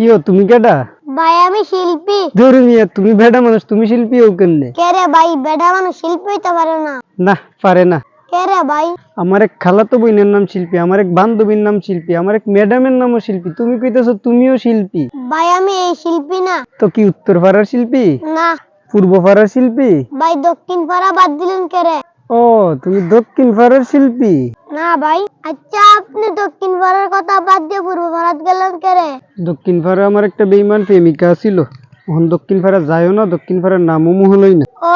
কি ও তুমি কেডা? ভাই আমি শিল্পী। ধরে তুমি ভেডা মানুষ তুমি শিল্পী ও কেমনে? কে রে ভাই বেটা মানুষ শিল্পী হইতে পারে না। না পারে না। কে রে ভাই? আমার এক খালাতো বোনের নাম শিল্পী আমার এক বান্ধবীর নাম শিল্পী আমার এক ম্যাডামের নামও শিল্পী। তুমি কইতেছো তুমিও শিল্পী? ভাই আমি এই শিল্পী না। তো কি উত্তর পাড়ার শিল্পী? না। পূর্ব পাড়ার শিল্পী? ভাই দক্ষিণ পাড়া বাদ দিলেন কে রে? ও তুমি দক্ষিণ পাড়ার শিল্পী? না ভাই আচ্ছা আপনি দক্ষিণ পাড়ার কথা বাদ দিয়ে পূর্ব পাড়াত গেলেন কে রে দক্ষিণ পাড়া আমার একটা প্রেমিকা ছিল এখন দক্ষিণ পাড়া যায়ও না দক্ষিণ পাড়ার নামও মুহলই না। ও।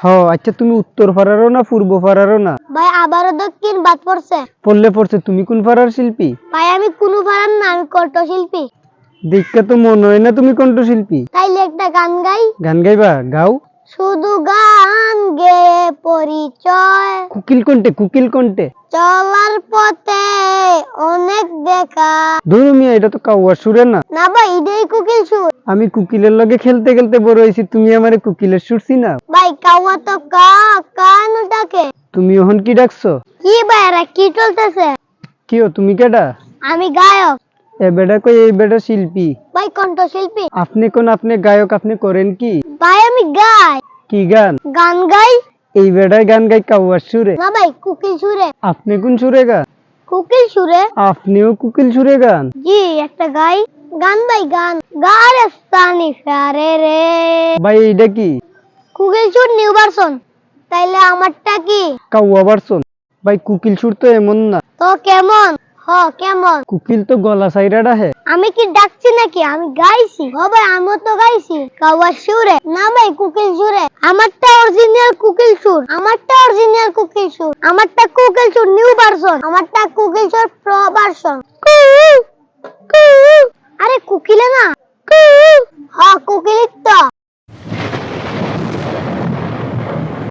হ আচ্ছা তুমি উত্তর পাড়ারও না পূর্ব পাড়ারও না? ভাই আবারও দক্ষিণ বাদ পড়ছে। পড়লে পড়ছে তুমি কোন পাড়ার শিল্পী? ভাই আমি কোনো পাড়ার না আমি কণ্ঠশিল্পী। দেখতে তো মনে হয় না তুমি কণ্ঠশিল্পী। তাইলে একটা গান গাই। গান গাইবা? গাও। শুধু গান গে পরিচয় কুকিল কণ্ঠে কুকিল কণ্ঠে চলার পথে অনেক দেখা। ধরু মিয়া এটা তো কাউয়ার সুরে না। না ভাই ইডেই কুকিল সুর। আমি কুকিলের লগে খেলতে খেলতে বড় হয়েছি তুমি আমারে কুকিলের সুরছি না ভাই কাওয়া তো কা কানু ডাকে তুমি এখন কি ডাকছো? কি ভাই এরা কি চলতেছে? কি ও তুমি কেডা? আমি গায়ক। এ বেটা কই এই বেটা শিল্পী। ভাই কণ্ঠশিল্পী। আপনি কোন আপনি গায়ক আপনি করেন কি? ভাই আমি গাই। কি গান? গান গাই। এই বেটায় গান গাই কাউয়ার সুরে। না ভাই কুকিল সুরে। আপনি কোন সুরে গান? কুকিল সুরে। আপনিও কুকিল সুরে গান? জি একটা গাই। গান ভাই গান। গারেস্তানি ফেরে রে। ভাই এইটা কি? কুকিল সুর নিউ ভার্সন তাইলে আমারটা কি? কাউয়া ভার্সন ভাই কুকিল সুর তো এমন না। তো কেমন? হ কেমন? কুকিল তো গলা সাইরা ডাহে। আমি কি ডাকছি নাকি? আমি গাইছি। ও ভাই আমিও তো গাইছি। কাওয়ার সুরে না ভাই কুকিল সুরে। আমারটা অরিজিনাল কুকিল সুর। আমারটা অরিজিনাল কুকিল সুর। আমারটা কুকিল সুর নিউ ভার্সন আমারটা কুকিল সুর প্রো ভার্সন আরে কুকিলে না।